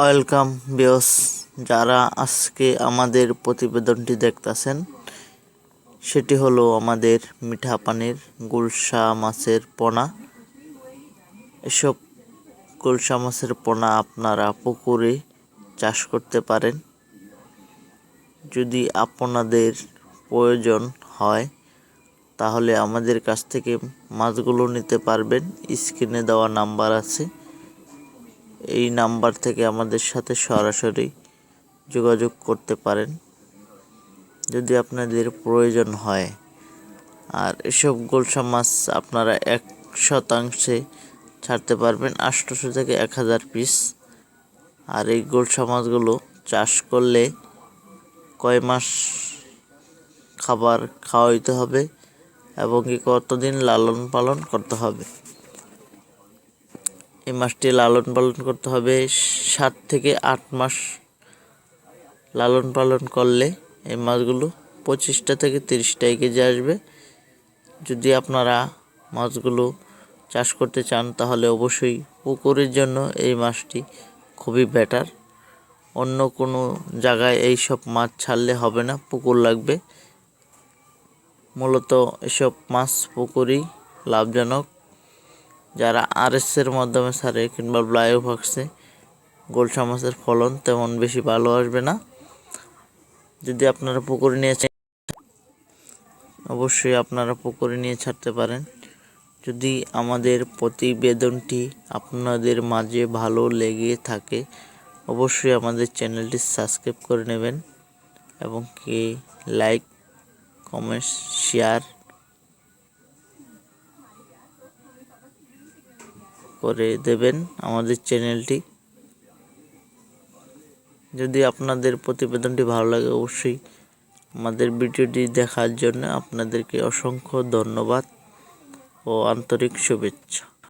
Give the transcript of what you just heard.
Welcome বিয়স যারা আজকে আমাদের প্রতিবেদনটি দেখতাছেন, সেটি হলো আমাদের মিঠা পানির গুলশা মাছের পোনা। এসব গুলশা মাছের পোনা আপনারা পুকুরে চাষ করতে পারেন। যদি আপনাদের প্রয়োজন হয়, তাহলে আমাদের কাছ থেকে মাছগুলো নিতে পারবেন। স্ক্রিনে দেওয়া নাম্বার আছে। এই নাম্বার থেকে আমাদের সাথে সরাসরি যোগাযোগ করতে পারেন। যদি আপনাদের প্রয়োজন হয়। আর এসব গোলসা মাছ আপনারা এক শতাংশে ছাড়তে পারবেন আটশোশো থেকে এক হাজার পিস আর এই গোলসা মাছগুলো চাষ করলে কয় মাস খাবার খাওয়াইতে হবে এবং কি কতদিন লালন পালন করতে হবে? এই মাছটি লালন পালন করতে হবে। সাত থেকে আট মাস লালন পালন করলে এই মাছগুলো পঁচিশটা থেকে তিরিশটা কেজি আসবে। যদি আপনারা মাছগুলো চাষ করতে চান, তাহলে অবশ্যই পুকুরের জন্য এই মাছটি খুবই বেটার অন্য কোনো জায়গায় এই সব মাছ ছাড়লে হবে না, পুকুর লাগবে। মূলত এসব মাছ পুকুরই লাভজনক। যারা আরএসের মাধ্যমে সারে কিংবা ব্লায়োফক্সে গোলসা মাছের ফলন তেমন বেশি ভালো আসবে না। যদি আপনারা পুকুরে নিয়ে অবশ্যই আপনারা পুকুরে নিয়ে ছাড়তে পারেন। যদি আমাদের প্রতিবেদনটি আপনাদের মাঝে ভালো লেগে থাকে, অবশ্যই আমাদের চ্যানেলটি সাবস্ক্রাইব করে নেবেন এবং কি লাইক, কমেন্ট, শেয়ার করে দেবেন আমাদের চ্যানেলটি। যদি আপনাদের প্রতিবেদনটি ভালো লাগে, অবশ্যই আমাদের ভিডিওটি দেখার জন্য আপনাদেরকে অসংখ্য ধন্যবাদ ও আন্তরিক শুভেচ্ছা।